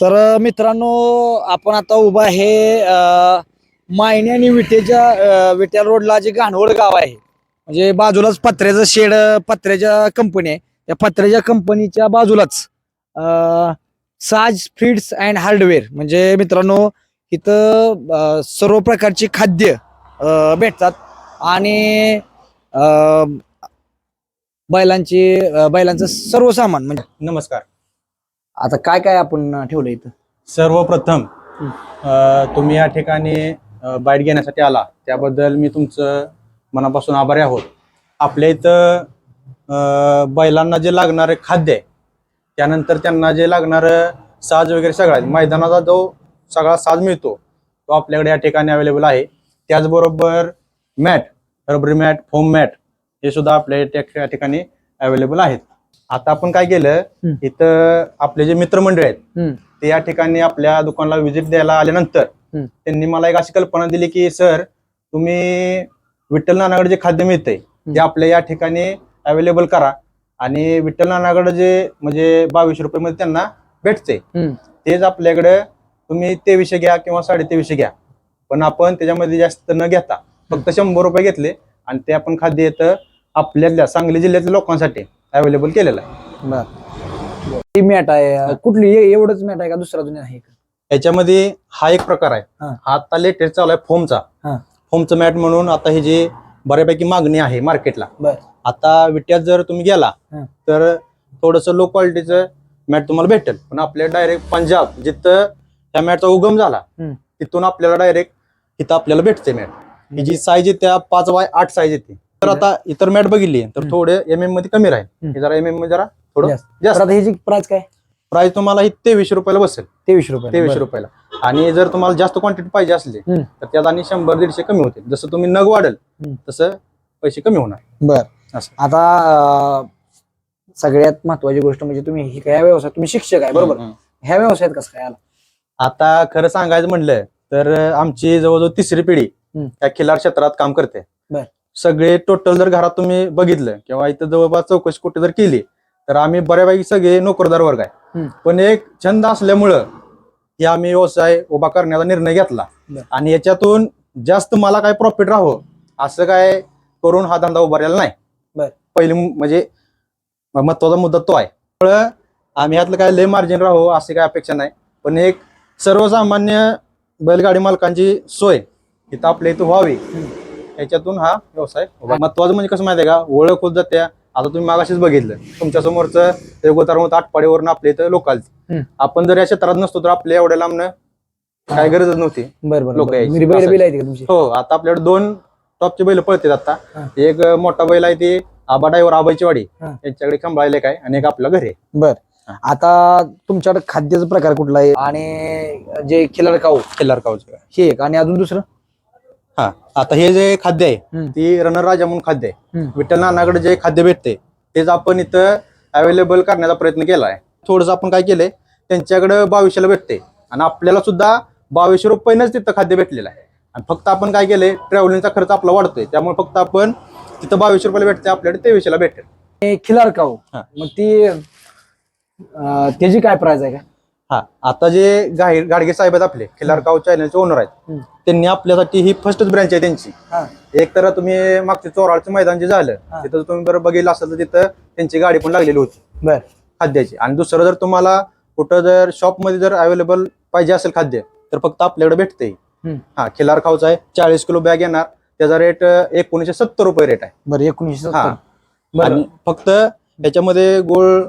तर मित्रांनो आपण आता उभा आहे मायने आणि विटेच्या विट्या रोडला जे घाणवड गाव आहे. म्हणजे बाजूलाच पत्र्याचं शेड पत्र्याच्या कंपनी आहे. त्या पत्र्याच्या कंपनीच्या बाजूलाच साज फीड्स अँड हार्डवेअर म्हणजे मित्रांनो इथं सर्व प्रकारची खाद्य भेटतात. आणि बैलांची बैलांचं सर्व सामान म्हणजे नमस्कार. आता काय काय आपण ठेवलं इथं? सर्वप्रथम अ, तुम्ही या ठिकाणी अ, बाईट घेण्यासाठी आला. त्याबद्दल मी तुमचं मनापासून आभारी आहोत. आपल्या इथं अ, बैलांना जे लागणारे खाद्य आहे त्यानंतर त्यांना जे लागणारं साज वगैरे सगळं आहे मैदानाचा जो सगळा साज मिळतो तो आपल्याकडे या ठिकाणी अवेलेबल आहे. त्याचबरोबर मॅट रबरी मॅट फोम मॅट हे सुद्धा आपल्या त्या ठिकाणी अवेलेबल आहेत. आता आपण काय केलं. इथं आपले जे मित्रमंडळ आहेत. ते या ठिकाणी आपल्या दुकानाला व्हिजिट द्यायला आल्यानंतर. त्यांनी मला एक अशी कल्पना दिली की सर तुम्ही विठ्ठल नानाकडे जे खाद्य मिळतंय ते आपल्या या ठिकाणी अवेलेबल करा आणि विठ्ठल नानाकडे जे म्हणजे बावीस रुपये मध्ये त्यांना भेटते. तेच आपल्याकडे तुम्ही तेवीसशे घ्या किंवा साडे तेवीसशे घ्या पण आपण त्याच्यामध्ये जास्त न घेता फक्त शंभर रुपये घेतले आणि ते आपण खाद्य येतं आपल्यातल्या सांगली जिल्ह्यातल्या लोकांसाठी अवेलेबल केलेलं आहे. बर. ही मॅट आहे. कुठली? ए- एवढंच मॅट आहे का दुसरा अजून आहे का? याच्यामध्ये हा एक प्रकार आहे. हा. हा आता लेटेस्ट चालू आहे फोमचा. हा. फोमचं मॅट म्हणून आता ही जी बऱ्यापैकी मागणी आहे मार्केटला बर. आता विट्यात जर तुम्ही गेला हा. तर थोडस लो क्वालिटीचं मॅट तुम्हाला भेटेल. पण आपल्या डायरेक्ट पंजाब जिथं त्या मॅटचा उगम झाला हम्म. तिथून आपल्याला डायरेक्ट इथं आपल्याला भेटते मॅट. ही जी साईज येते त्या पाच बाय आठ साईज येते तर आता इतर मॅट बघितली तर. थोडे एम एममध्ये कमी राहील. हे जरा एम एममध्ये जरा थोडं जास्त. आता ह्याची प्राइस काय प्राइस तुम्हाला ही तेवीसशे रुपयाला बसेल तेवीस रुपये तेवीसशे. रुपयाला आणि जर तुम्हाला जास्त क्वांटिटी पाहिजे असली. तर त्यात आणि शंभर दीडशे कमी होते जसं तुम्ही नग वाढेल. तसं पैसे कमी होणार बर. आता सगळ्यात महत्वाची गोष्ट म्हणजे तुम्ही ही काय व्यवसाय तुम्ही शिक्षक आहे बरोबर. ह्या व्यवसायात कसं काय आला आता खरं सांगायचं म्हणलं तर आमची जवळजवळ तिसरी पिढी हम्म. या खिलार क्षेत्रात काम करते. सगळे टोटल जर घरात तुम्ही बघितलं किंवा इथं जवळपास चौकशी कुठे जर केली तर आम्ही बऱ्यापैकी सगळे नोकरदार वर्ग आहे. पण एक छंद असल्यामुळं की आम्ही व्यवसाय उभा करण्याचा निर्णय घेतला. आणि याच्यातून जास्त मला काय प्रॉफिट राहावं असं काय करून हा धंदा उभारलेला नाही. पहिली म्हणजे महत्त्वाचा मुद्दा तो आहे. आम्ही यातलं काय लय मार्जिन राहो अशी काय अपेक्षा नाही. पण एक सर्वसामान्य बैलगाडी मालकांची सोय इथं आपल्या इथं व्हावी. याच्यातून हा व्यवसाय. महत्वाचं म्हणजे कसं माहिती आहे का ओळख होत जात्या आता तुम्ही मागाशीच बघितलं तुमच्या समोरचं ते गोतार होतं आटपाडीवरून आपल्या इथं लोकाल. आपण जर या क्षेत्रात नसतो तर आपल्या एवढ्या लांबनं काय गरजच नव्हती बरं बरं लोकं बरं. यायची. घरी बैल असं. बिल आहेत का तुमची हो आता आपल्याकडे दोन टॉपचे बैल पळतात आता. एक मोठा बैल आहे ते आबा ड्रायव्हर आबाईची वाडी. यांच्याकडे खंबाळले काय आणि एक आपल्या घरी आहे. बर. आता तुमच्याकडे खाद्याचा प्रकार कुठला आहे आणि जे खिलार काऊ खिल्लार कावचं हे एक आणि अजून दुसरं हा आता हे जे खाद्य आहे. ती रणराजा राजा म्हणून खाद्य आहे. विठ्ठल नानाकडे जे खाद्य भेटते तेच आपण इथं अवेलेबल करण्याचा प्रयत्न केला आहे थोडंसं आपण काय केलंय त्यांच्याकडे बावीसशेला भेटते. आणि आपल्याला सुद्धा बावीसशे रुपयानंच तिथं खाद्य भेटलेलं आहे. आणि फक्त आपण काय केलंय ट्रॅव्हलिंगचा खर्च आपला वाढतोय. त्यामुळे फक्त आपण तिथं बावीसशे रुपयाला भेटते आपल्याकडे तेवीसशेला भेटेल खिलार काऊ. मग ती त्याची काय प्राइस आहे का? हा आता जे गाडी गाडगे साहेब आहेत आपले खिलारगाव चॅनलचे ओनर आहेत. त्यांनी आपल्यासाठी ही फर्स्टच ब्रँच आहे त्यांची हा एक तर तुम्ही मागच्या चोराळचं मैदान जे झालं हा. तिथं तुम्ही बरं बघितलं असेल तर तिथं त्यांची गाडी पण लागलेली होती बर खाद्याची आणि दुसरं जर तुम्हाला कुठं जर शॉपमध्ये जर अवेलेबल पाहिजे असेल खाद्य तर फक्त आपल्याकडे भेटते हम्म. हा खिलार खाऊचा आहे चाळीस किलो बॅग येणार त्याचा रेट एकोणीसशे सत्तर रुपये रेट आहे बरं एकोणीसशे हा. बरं आणि फक्त त्याच्यामध्ये गोळ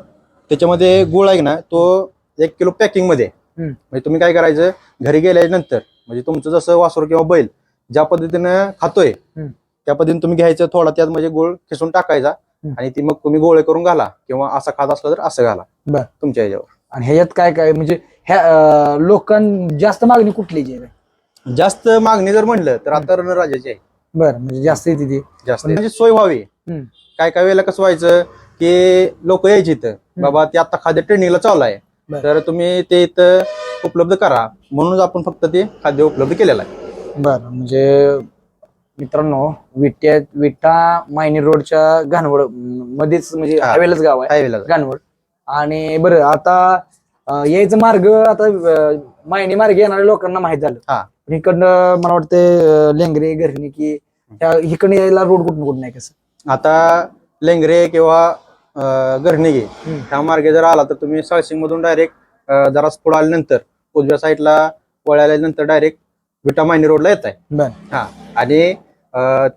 त्याच्यामध्ये गुळ आहे ना तो एक किलो पॅकिंगमध्ये आहे. हम्म. म्हणजे तुम्ही काय करायचं घरी गेल्यानंतर म्हणजे तुमचं जसं वासरू किंवा बैल ज्या पद्धतीनं खातोय. त्या पद्धतीने तुम्ही घ्यायचं थोडा त्यात म्हणजे गोळ खिसून टाकायचा. आणि ती मग तुम्ही गोळे करून घाला किंवा असं खात असलं तर असं घाला. तुमच्या ह्याच्यावर आणि ह्याच्यात काय काय म्हणजे ह्या लोकां जास्त मागणी कुठली जी आहे जास्त मागणी जर म्हणलं तर आता रणराजाची आहे बरं म्हणजे जास्त येते ती जास्त म्हणजे सोय व्हावी. काय काय वेळेला कसं व्हायचं की लोक यायची इथं बाबा ते आता खाद्य ट्रेनिंगला चालू आहे. तर तुम्ही ते इथं उपलब्ध करा. म्हणून आपण फक्त ते खाद्य उपलब्ध केलेलं आहे. बरं म्हणजे मित्रांनो विट्या विटा मायनी रोडच्या घाणवड मध्येच म्हणजे हा. हवेलाच गाव आहे. हायवेला घाणवड. आणि बरं आता यायचं मार्ग आता मायनी मार्ग येणाऱ्या लोकांना माहीत झालं. हा. इकडनं मला वाटतं लेंगरे घरणी की इकडनं यायला रोड कुठून कुठून नाही कसं? आता लेंगरे किंवा हम्म. ह्या मार्गे जर आला तर तुम्ही साळशिंग मधून डायरेक्ट जरा पुढे आल्यानंतर उजव्या साईडला वळाल्यानंतर डायरेक्ट विटा मायनी रोडला येत आहे हा आणि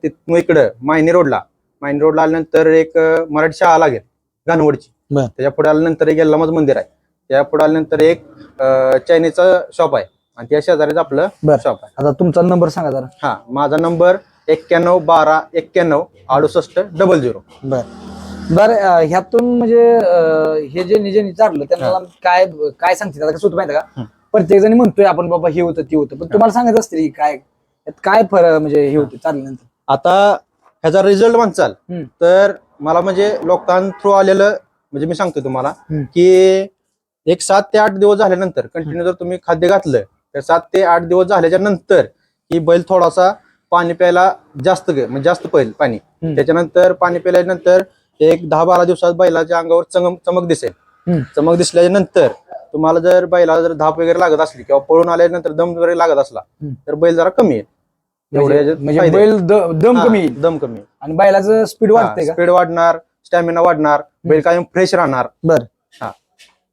तिथून इकडं मायनी रोडला मायनी रोडला आल्यानंतर एक मराठी शाळा लागेल गानवडची. त्याच्या पुढे आल्यानंतर एक यल्लामाच मंदिर आहे. त्या पुढे आल्यानंतर एक चायनीचं शॉप आहे. आणि त्या शेजारीच आपलं. शॉप आहे. आता तुमचा नंबर सांगा जरा. हा माझा नंबर एक्क्याण्णव बारा एक्क्याण्णव अडुसष्ट डबल झिरो बर. बर ह्यातून म्हणजे अं, हे जे निजे चाललं त्यांना काय काय सांगते आता कसं होतं माहिती का. प्रत्येक जण म्हणतोय आपण बाबा हे होतं ते होतं पण तुम्हाला सांगत असतील की काय यात काय फरक म्हणजे हे होतं चालल्यानंतर आता ह्याचा रिझल्ट म्हणचाल हम्म. तर मला म्हणजे लोकां थ्रू आलेलं म्हणजे मी सांगतो तुम्हाला हम्म. की एक सात ते आठ दिवस झाल्यानंतर कंटिन्यू जर तुम्ही खाद्य घातलं तर सात ते आठ दिवस झाल्याच्यानंतर ही बैल थोडासा पाणी प्यायला जास्त ग- म्हणजे जास्त पहिल पाणी हम्म. त्याच्यानंतर पाणी प्यायल्यानंतर एक दहा बारा दिवसात बैलाच्या अंगावर चमक चमक दिसेल. चमक दिसल्याच्या नंतर तुम्हाला जर बैलाला जर धाप वगैरे लागत असली किंवा पळून आल्यानंतर दम वगैरे लागत असला. तर बैल जरा कमी येईल म्हणजे म्हणजे. बैल दम कमी दम कमी आणि बैलाचं स्पीड वाढते स्पीड वाढणार स्टॅमिना वाढणार बैल कायम फ्रेश राहणार बर.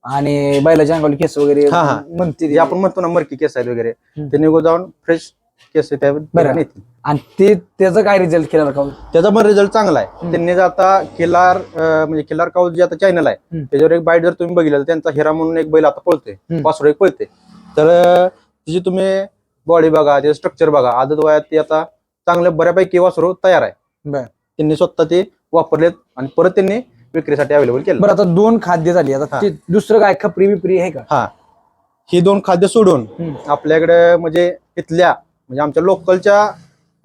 आणि बैलाच्या अंगावर केस वगैरे. म्हणते आपण म्हणतो ना मरकी केस आहेत वगैरे. ते निघून जाऊन फ्रेश केस त्या बरं. बैलांना येतील. आणि ते त्याचा काय रिझल्ट केला का त्याचा पण रिझल्ट चांगला आहे. हम्म. त्यांनी जर आता खिलार अं, म्हणजे खिलार काऊज जे आता चॅनल आहे हम्म. त्याच्यावर एक बाईट जर तुम्ही बघितलं तर त्यांचा हिरा म्हणून एक बैल आता पळतोय. हम्म. वासरू एक पळते तर अं, तिची तुम्ही बॉडी बघा त्याचं स्ट्रक्चर बघा. आदत वयात ती आता चांगलं बऱ्यापैकी वासरू तयार आहे. बर. त्यांनी स्वतः ते वापरलेत आणि परत त्यांनी विक्रीसाठी अवेलेबल केलं. बरं आता दोन खाद्य झाली. आता हा. ते दुसरं काय? खपरी बिपरी आहे का? हा. ही दोन खाद्य सोडून हम्म. आपल्याकडे म्हणजे इथल्या म्हणजे आमच्या लोकलच्या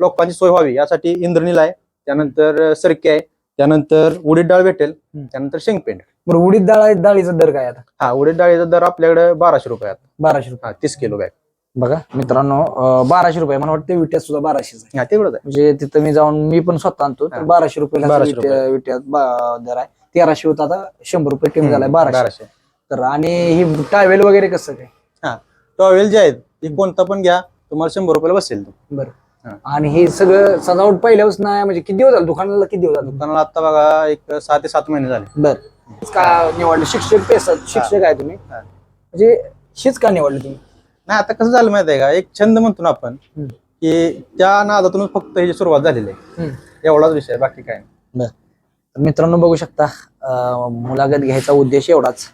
लोकांची सोय व्हावी यासाठी इंद्रनील आहे त्यानंतर सरकी आहे त्यानंतर उडीद डाळ भेटेल. त्यानंतर शेंगपेंड. बरं उडीद डाळ डाळीचा दर काय आता? हा उडीद डाळीचा दर आपल्याकडे बाराशे रुपये. बाराशे रुपये. तीस किलो बॅग. बघा मित्रांनो बाराशे रुपये मला वाटतं विट्यात सुद्धा आहे. तेवढंच आहे. म्हणजे तिथं मी जाऊन मी पण स्वतः आणतो. बाराशे रुपयाला 1200 रुपये. विट्यात दर आहे. तेराशे होता आता शंभर रुपये कमी झालाय बाराशे. बाराशे. तर आणि ही टावेल वगैरे कसं काय? हा टॉवेल जे आहेत ते कोणता पण घ्या. तुम्हाला शंभर रुपयाला बसेल तो. बरं. आणि हे सगळं सजावट पहिल्यापासून नाही म्हणजे किती दिवस झाले? दुकानाला किती दिवस झाले? दुकानाला आता बघा एक सहा ते सात महिने झाले. बर. का निवडले? शिक्षक शिक्षक आहे तुम्ही. म्हणजे हेच का निवडले तुम्ही? नाही आता कसं झालं माहिती आहे का? एक छंद म्हणतो ना आपण. की त्या नादातूनच फक्त ह्याची सुरुवात झालेली आहे. एवढाच विषय आहे, बाकी काय नाही. तर मित्रांनो बघू शकता मुलाखत घ्यायचा उद्देश एवढाच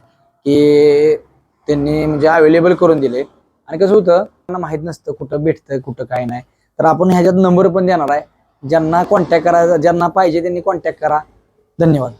की त्यांनी म्हणजे अवेलेबल करून दिले. आणि कसं होतं त्यांना माहीत नसतं कुठं भेटतं कुठं काय नाही. तर आपण ह्याच्यात नंबर पण देणार आहे. ज्यांना कॉन्टॅक्ट करायचा ज्यांना पाहिजे त्यांनी कॉन्टॅक्ट करा. धन्यवाद.